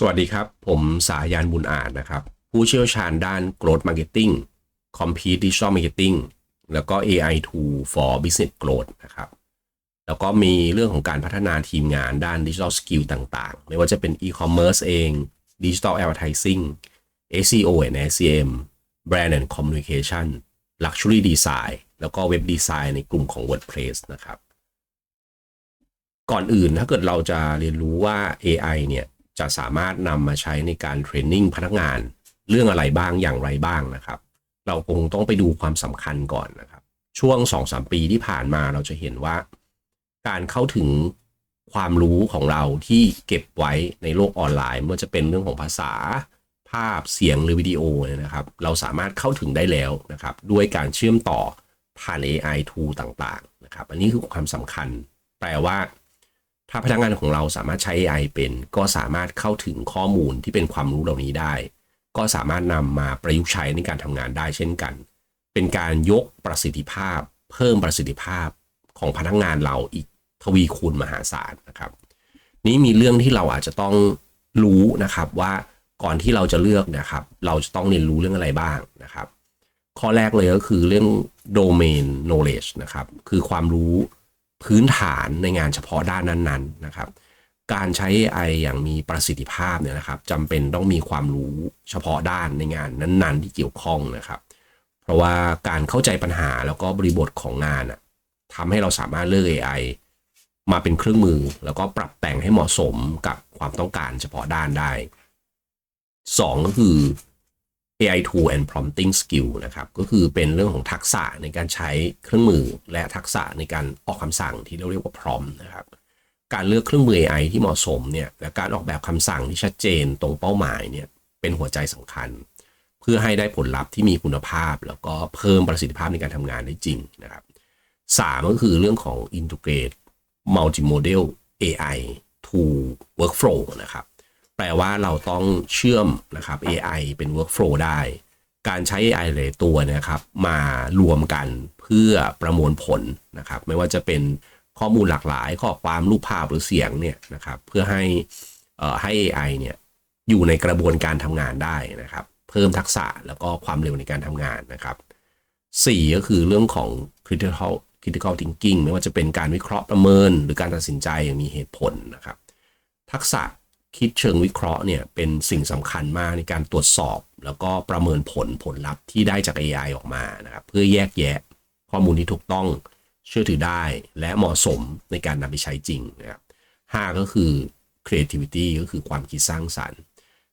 สวัสดีครับ ผมสายันบุญอาจนะครับ ผู้เชี่ยวชาญด้าน growth marketing compete digital marketing แล้วก็ AI tool for business growth นะครับ แล้วก็มีเรื่องของการพัฒนาทีมงานด้าน digital skill ต่างๆ ไม่ว่าจะเป็น e-commerce เอง digital advertising SEO and SEM brand and communication luxury design แล้วก็ web design ในกลุ่มของ WordPress นะครับ ก่อนอื่นถ้าเกิดเราจะเรียนรู้ว่า AI เนี่ย จะสามารถนำมาใช้ในการเทรนนิ่งพนักงานเรื่องอะไรบ้างอย่างไรบ้างนะครับ เราคงต้องไปดูความสำคัญก่อนนะครับ ช่วง 2-3 ปีที่ผ่านมาเราจะเห็นว่า การเข้าถึงความรู้ของเราที่เก็บไว้ในโลกออนไลน์ไม่ว่าจะเป็นเรื่องของภาษาภาพเสียงหรือวิดีโอเนี่ยนะครับ เราสามารถเข้าถึงได้แล้วนะครับ ด้วยการเชื่อมต่อผ่าน AI tool ต่างๆนะครับ อันนี้คือความสำคัญ แปลว่า ถ้าพนักงานของเราสามารถใช้ AI เป็น ก็สามารถเข้าถึงข้อมูลที่เป็นความรู้เหล่านี้ได้ ก็สามารถนำมาประยุกต์ใช้ในการทำงานได้เช่นกัน เป็นการยกประสิทธิภาพ เพิ่มประสิทธิภาพของพนักงานเราอีกทวีคูณมหาศาลนะครับ นี้มีเรื่องที่เราอาจจะต้องรู้นะครับว่าก่อนที่เราจะเลือกนะครับ เราจะต้องเรียนรู้เรื่องอะไรบ้างนะครับ ข้อแรกเลยก็คือเรื่อง domain knowledge นะครับ คือความรู้ พื้นฐานในงานเฉพาะด้านนั้นๆนะครับ การใช้ AI อย่างมีประสิทธิภาพเนี่ยนะครับจำเป็นต้องมีความรู้เฉพาะด้านในงานนั้น ๆ ที่เกี่ยวข้องนะครับ เพราะว่าการเข้าใจปัญหาแล้วก็บริบทของงานทำให้เราสามารถเลือก AI มาเป็นเครื่องมือ แล้วก็ปรับแต่งให้เหมาะสมกับความต้องการเฉพาะด้านได้ 2 ก็คือ AI tool and prompting skill นะครับ ก็คือเป็นเรื่องของทักษะในการใช้เครื่องมือและทักษะในการออกคำสั่งที่เราเรียกว่า prompt นะครับ การเลือกเครื่องมือ AI ที่เหมาะสมเนี่ยและการออกแบบคำสั่งที่ชัดเจนตรงเป้าหมายเนี่ยเป็นหัวใจสำคัญ เพื่อให้ได้ผลลัพธ์ที่มีคุณภาพ แล้วก็เพิ่มประสิทธิภาพในการทำงานได้จริงนะครับสามก็คือเรื่องของ integrate multimodal AI to workflow นะครับ แปลว่าเราต้องเชื่อมนะครับ AI เป็น workflow ได้ การใช้ AI หลายตัวนะครับมารวมกันเพื่อประมวลผลนะครับ ไม่ว่าจะเป็นข้อมูลหลากหลาย ข้อความรูปภาพหรือเสียงเนี่ยนะครับเพื่อให้ให้ AI เนี่ยอยู่ในกระบวนการทำงานได้นะครับ เพิ่มทักษะแล้วก็ความเร็วในการทำงานนะครับสี่ก็คือเรื่องของ critical critical thinking ไม่ว่าจะเป็นการวิเคราะห์ประเมิน หรือการตัดสินใจอย่างมีเหตุผลนะครับ ทักษะ คิดเชิงวิเคราะห์เนี่ยเป็นสิ่งสำคัญมากในการตรวจสอบ แล้วก็ประเมินผลผลลัพธ์ที่ได้จาก AI ออกมานะครับเพื่อแยกแยะข้อมูลที่ถูกต้องเชื่อถือได้และเหมาะสมในการนำไปใช้จริงนะครับห้าก็คือ creativity ก็คือความคิดสร้างสรรค์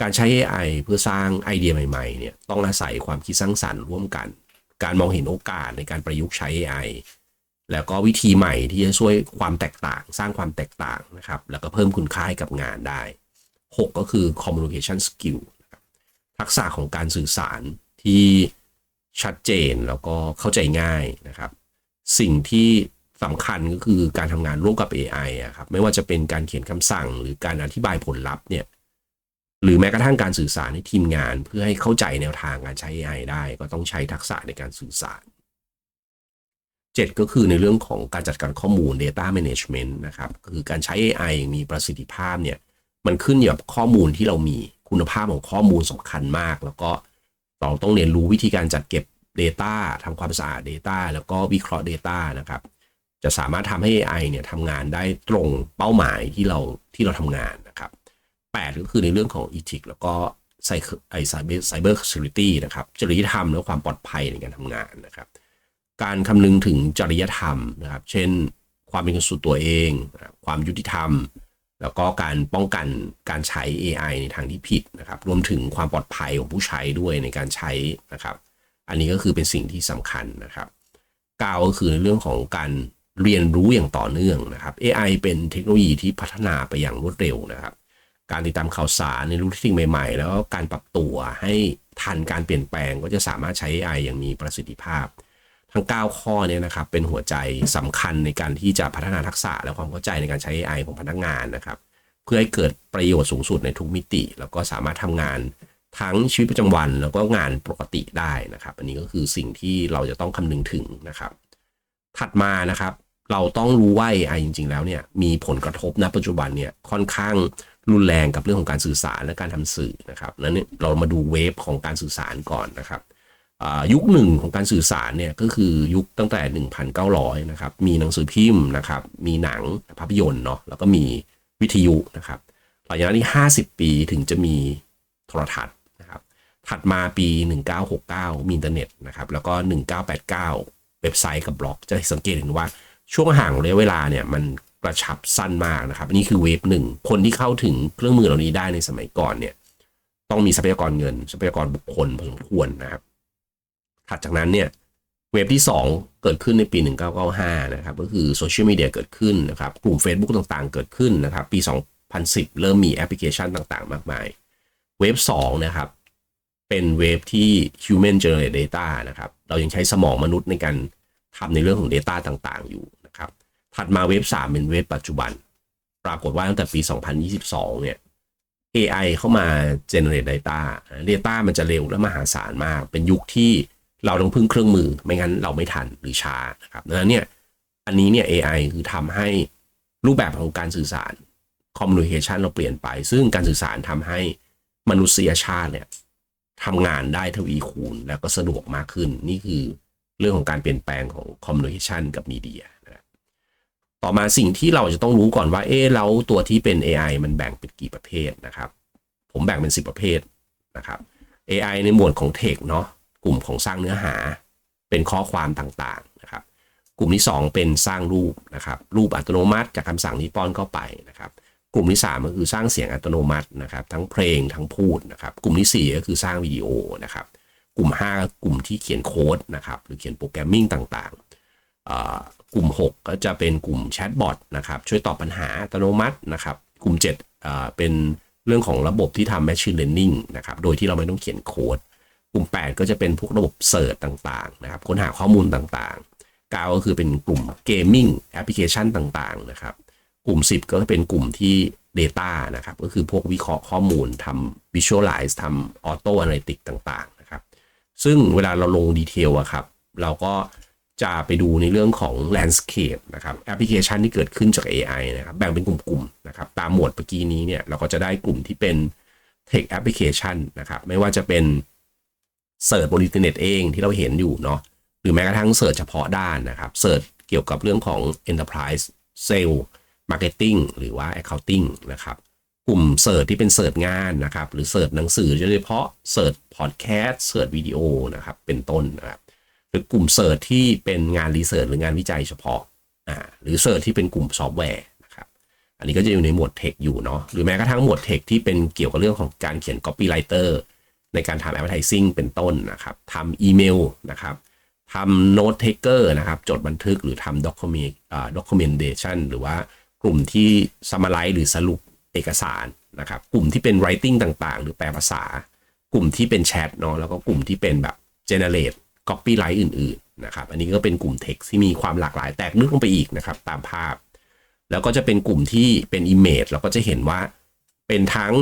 การใช้ AI เพื่อสร้างไอเดียใหม่ๆเนี่ยต้องอาศัยความคิดสร้างสรรค์ร่วมกัน การมองเห็นโอกาสในการประยุกต์ใช้ AI แล้วก็วิธีใหม่ที่จะช่วยความแตกต่าง สร้างความแตกต่างนะครับ แล้วก็เพิ่มคุณค่าให้กับงานได้ 6 ก็คือ communication skill ทักษะของการสื่อสารที่ชัดเจนแล้วก็เข้าใจง่ายนะครับ สิ่งที่สำคัญก็คือการทำงานร่วมกับ AI อะครับไม่ว่าจะเป็นการเขียนคำสั่ง หรือการอธิบายผลลัพธ์เนี่ยหรือแม้กระทั่งการสื่อสารให้ทีมงาน เพื่อให้เข้าใจแนวทางการใช้ AI ได้ ก็ต้องใช้ทักษะในการสื่อสาร 7 ก็คือในเรื่องของการจัดการข้อมูล data management นะครับคือการใช้ AI มีประสิทธิภาพเนี่ยมันขึ้นอยู่กับข้อมูลที่เรามีคุณภาพของข้อมูลสำคัญมาก แล้วก็เราต้องเรียนรู้วิธีการจัดเก็บ Data ทำความสะอาด Data แล้วก็วิเคราะห์ Data นะครับจะสามารถทำให้ AI เนี่ยทำงานได้ตรงเป้าหมายที่เราที่เราทำงานนะครับ8ก็คือในเรื่องของ Ethic แล้วก็ไซเบอร์ไซเบอร์ซิตี้นะครับจริยธรรมและความปลอดภัยในการทำงานนะครับ การคำนึงถึงจริยธรรมนะครับ เช่น ความเป็นส่วนตัวเอง ความยุติธรรม แล้วก็การป้องกันการใช้ AI ในทางที่ผิดนะครับ รวมถึงความปลอดภัยของผู้ใช้ด้วยในการใช้นะครับ อันนี้ก็คือเป็นสิ่งที่สำคัญนะครับกาวก็คือในเรื่องของการเรียนรู้อย่างต่อเนื่องนะครับ AI เป็นเทคโนโลยีที่พัฒนาไปอย่างรวดเร็วนะครับ การติดตามข่าวสารในรู้สิ่งใหม่ๆ แล้วก็การปรับตัวให้ทันการเปลี่ยนแปลงก็จะสามารถใช้ AI อย่างมีประสิทธิภาพ ทั้ง 9 ข้อเนี่ยนะครับเป็นหัวใจสำคัญในการที่จะพัฒนาทักษะและความเข้าใจในการใช้ AI ของพนักงานนะครับ เพื่อให้เกิดประโยชน์สูงสุดในทุกมิติ แล้วก็สามารถทำงานทั้งชีวิตประจำวันแล้วก็งานปกติได้นะครับ อันนี้ก็คือสิ่งที่เราจะต้องคำนึงถึงนะครับ ถัดมานะครับ เราต้องรู้ว่า AI จริง ๆ แล้วเนี่ยมีผลกระทบณปัจจุบันเนี่ยค่อนข้างรุนแรงกับเรื่องของการสื่อสารและการทำสื่อนะครับนั้นเรามาดูเวฟของการสื่อสารก่อนนะครับ ยุคหนึ่งของการสื่อสารเนี่ยก็คือยุคตั้งแต่ 1,900 นะครับ มีหนังสือพิมพ์นะครับ มีหนังภาพยนตร์เนาะแล้วก็มีวิทยุนะครับหลังจากนั้นที่50 ปีถึงจะมีโทรทัศน์นะครับ ถัดมาปี 1969 มีอินเทอร์เน็ตนะครับ แล้วก็ 1989 เว็บไซต์กับบล็อกจะสังเกตเห็นว่าช่วงห่างระยะเวลาเนี่ยมันกระชับสั้นมากนะครับนี่คือเวฟหนึ่งคนที่เข้าถึงเครื่องมือเหล่านี้ได้ในสมัยก่อนเนี่ยต้องมีทรัพยากรเงิน ทรัพยากรบุคคลพอสมควรนะครับ ถัดจากนั้นเนี่ยเว็บที่ 2 เกิดขึ้นในปี 1995 นะครับก็คือโซเชียลมีเดียเกิดขึ้นนะครับกลุ่ม Facebook ต่างๆ เกิดขึ้นนะครับ ปี 2010 เริ่มมีแอปพลิเคชันต่างๆ มากมาย เว็บ2นะครับเป็นเว็บที่ human generated data นะครับเรายังใช้สมองมนุษย์ในการทำในเรื่องของ Data ต่างๆ อยู่นะครับถัดมาเว็บ 3 เป็นเว็บปัจจุบัน ปรากฏว่าตั้งแต่ปี 2022 เนี่ย AI เข้ามา generate data data มันจะเร็วและมหาศาลมาก เป็นยุคที่ เราต้องพึ่งเครื่องมือ ไม่งั้นเราไม่ทันหรือช้านะครับดังนั้นเนี่ยอันนี้เนี่ย AI คือทำให้รูปแบบของการสื่อสาร communication เราเปลี่ยนไป ซึ่งการสื่อสารทำให้มนุษยชาติเนี่ยทำงานได้ทวีคูณแล้วก็สะดวกมากขึ้น นี่คือเรื่องของการเปลี่ยนแปลงของ communication กับมีเดียนะต่อมาสิ่งที่เราจะต้องรู้ก่อนว่า เอ๊แล้วตัวที่เป็น AI มันแบ่งเป็นกี่ประเภทนะครับ ผมแบ่งเป็น 10 ประเภทนะครับ AI ในหมวดของเทคเนาะ กลุ่มของสร้างเนื้อหา เป็นข้อความต่างๆนะครับ กลุ่มที่ 2 เป็นสร้างรูปนะครับ รูปอัตโนมัติจากคำสั่งที่ป้อนเข้าไปนะครับ กลุ่มที่ 3 ก็คือสร้างเสียงอัตโนมัตินะครับ ทั้งเพลงทั้งพูดนะครับ กลุ่มที่ 4 ก็คือสร้างวิดีโอนะครับ กลุ่ม 5 กลุ่มที่เขียนโค้ดนะครับ หรือเขียนโปรแกรมมิ่งต่างๆ กลุ่ม 6 ก็จะเป็นกลุ่มแชทบอทนะครับ ช่วยตอบปัญหาอัตโนมัตินะครับ กลุ่ม 7 เป็นเรื่องของระบบที่ทำ machine learning นะครับ โดยที่เราไม่ต้องเขียนโค้ด ลุ่ม 8 ก็จะเป็นพวกระบบเสิร์ชต่างๆนะครับค้นหาข้อมูลต่างๆ 9 ก็คือเป็นกลุ่มเกมมิ่งแอปพลิเคชันต่างๆนะครับกลุ่ม 10 ก็เป็นกลุ่มที่ Data นะครับก็คือพวกวิเคราะห์ข้อมูลทำ Visualize ทำ Auto Analytics ต่างๆนะครับซึ่งเวลาเราลงดีเทลอะครับเราก็จะไปดูในเรื่องของ landscape นะครับแอปพลิเคชันที่เกิดขึ้นจาก AI นะครับแบ่งเป็นกลุ่มๆนะครับตามหมวดเมื่อกี้นี้เนี่ยเราก็จะได้กลุ่มที่เป็น Tech Application นะครับไม่ว่าจะเป็น เสิร์ชบนอินเทอร์เน็ตเองที่เราเห็นอยู่เนาะหรือแม้กระทั่งเสิร์ชเฉพาะด้านนะครับเสิร์ชเกี่ยวกับเรื่องของ Enterprise Sale Marketing หรือว่า Accounting นะครับกลุ่มเสิร์ชที่เป็นเสิร์ชงานนะครับหรือเสิร์ชหนังสือโดยเฉพาะเสิร์ชพอดแคสต์เสิร์ชวิดีโอนะครับเป็นต้นนะครับหรือกลุ่มเสิร์ชที่เป็นงานรีเสิร์ชหรืองานวิจัยเฉพาะอ่าหรือเสิร์ชที่เป็นกลุ่มซอฟต์แวร์นะครับอันนี้ก็จะอยู่ในหมวดเทคอยู่เนาะหรือแม้กระทั่งหมวดเทคที่เป็นเกี่ยวกับเรื่องของการเขียน copywriter ในการทำ advertising เป็นต้นนะครับทำอีเมลนะครับทำ note taker นะครับ จดบันทึกหรือทำ document documentation หรือว่ากลุ่มที่ summarize หรือสรุปเอกสารนะครับ กลุ่มที่เป็น writing ต่างๆ หรือแปลภาษา กลุ่มที่เป็นแชทเนาะแล้วก็กลุ่มที่เป็นแบบ generate copyright อื่นๆนะครับ อันนี้ก็เป็นกลุ่ม text ที่มีความหลากหลายแตกลึกลงไปอีกนะครับ ตามภาพ แล้วก็จะเป็นกลุ่มที่เป็น image เราก็จะเห็นว่าเป็นทั้ง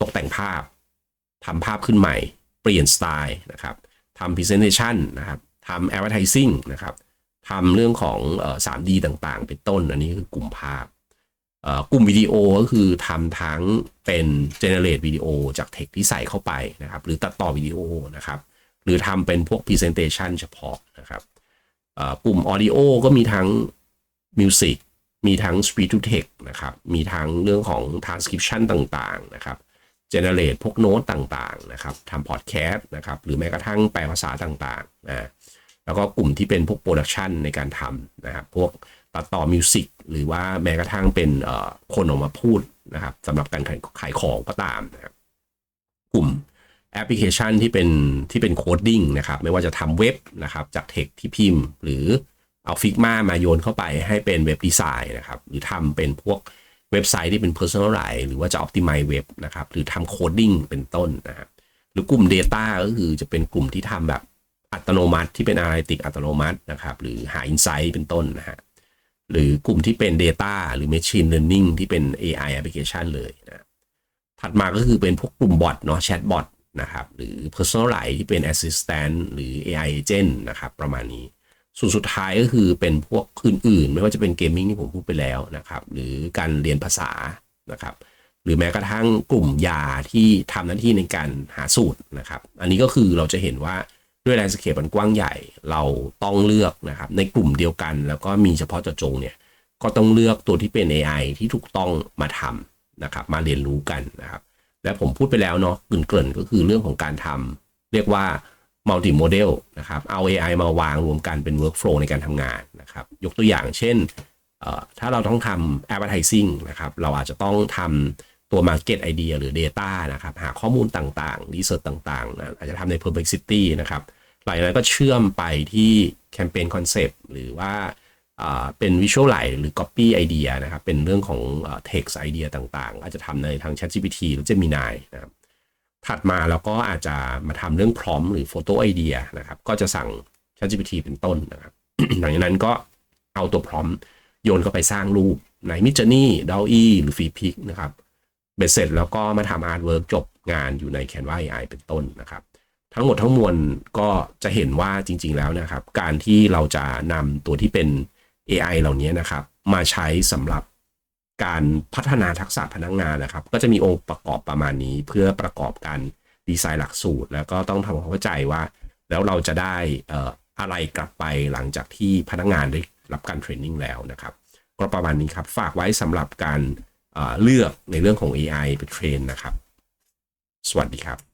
ตกแต่งภาพ ทำภาพขึ้นใหม่ เปลี่ยนสไตล์นะครับทำ presentation นะครับทำ advertising นะครับทำเรื่องของอ 3D ต่างๆ เป็นต้น อันนี้คือกลุ่มภาพกลุ่มวิดีโอก็คือทำทั้งเป็น generate วิดีโอจากเทคที่ใส่เข้าไปนะครับ หรือตัดต่อวิดีโอนะครับหรือทำเป็นพวก presentation เฉพาะนะครับกลุ่ม audio ก็มีทั้ง music มีทั้ง speech to text นะครับ มีทั้งเรื่องของ transcription ต่างๆ นะครับ เจเนเรตพวกโน้ตต่างๆนะครับทำพอดแคสต์นะครับหรือแม้กระทั่งแปลภาษาต่างๆนะแล้วก็กลุ่มที่เป็นพวกโปรดักชันในการทำนะครับพวกตัดต่อมิวสิกหรือว่าแม้กระทั่งเป็นคนออกมาพูดนะครับสำหรับการขายของก็ตามนะครับกลุ่มแอปพลิเคชันที่เป็นที่เป็นโคดดิ้งนะครับไม่ว่าจะทำเว็บนะครับจากเทคที่พิมพ์ หรือเอาฟิกมามาโยนเข้าไปให้เป็นเว็บดีไซน์นะครับหรือทำเป็นพวก เว็บไซต์ที่เป็น personalize หรือว่าจะ optimize เว็บนะครับ หรือทำ coding เป็นต้นนะครับหรือกลุ่ม Data ก็คือจะเป็นกลุ่มที่ทำแบบอัตโนมัติที่เป็น analytic อัตโนมัตินะครับ หรือหา insight เป็นต้นนะฮะหรือกลุ่มที่เป็น Data หรือ Machine Learning ที่เป็น AI application เลยนะถัดมาก็คือเป็นพวกกลุ่มบอทเนาะแชทบอทนะครับ หรือ personalize ที่เป็น assistant หรือ AI agent นะครับ ประมาณนี้ ส่วนสุดท้ายก็คือเป็นพวกอื่นๆ ไม่ว่าจะเป็นเกมมิ่งที่ผมพูดไปแล้วนะครับ หรือการเรียนภาษานะครับ หรือแม้กระทั่งกลุ่มยาที่ทำหน้าที่ในการหาสูตรนะครับ อันนี้ก็คือเราจะเห็นว่าด้วยแรงสเคปมันกว้างใหญ่เราต้องเลือกนะครับ ในกลุ่มเดียวกัน แล้วก็มีเฉพาะเจาะจงเนี่ยก็ต้องเลือกตัวที่เป็น AI ที่ถูกต้องมาทำนะครับ มาเรียนรู้กันนะครับ และผมพูดไปแล้วเนาะเกริ่นๆก็คือเรื่องของการทำเรียกว่า multi model นะครับเอา AI มาวางรวมกันเป็น workflow ในการทำงานนะครับ ยกตัวอย่างเช่น ถ้าเราต้องทำ advertising นะครับ เราอาจจะต้องทำตัว market idea หรือ data นะครับ หาข้อมูลต่างๆ research ต่างๆนะอาจจะทำใน perplexity นะครับ หลังจากนั้นก็เชื่อมไปที่ campaign concept หรือว่าเป็น visualize หรือ copy idea นะครับ เป็นเรื่องของเอ่อ text idea ต่างๆ อาจจะทำในทาง ChatGPT หรือ Gemini นะครับ ถัดมาเราก็อาจจะมาทำเรื่องพร้อมหรือโฟโต้ไอเดียนะครับก็จะสั่ง ChatGPT เป็นต้นนะครับหลังจากนั้นก็เอาตัวพร้อมโยนเข้าไปสร้างรูปใน Midjourney d a l l-E หรือ f r e e p i c นะครับเบ็ดเสร็จแล้วก็มาทำอาร์ตเวิร์กจบงานอยู่ใน Canva AI เป็นต้นนะครับ ทั้งหมดทั้งมวลก็จะเห็นว่าจริง ๆ แล้วนะครับ การที่เราจะนำตัวที่เป็น AI เหล่านี้นะครับ มาใช้สำหรับ การพัฒนาทักษะพนักงานนะครับ ก็จะมีองค์ประกอบประมาณนี้ เพื่อประกอบการดีไซน์หลักสูตร แล้วก็ต้องทำความเข้าใจว่า แล้วเราจะได้เอ่อะไรกลับไปหลังจากที่พนักงานได้รับการเทรนนิ่งแล้วนะครับ ก็ประมาณนี้ครับ ฝากไว้สำหรับการเอ่อเลือกในเรื่องของ AI ไปเทรนนะครับ สวัสดีครับ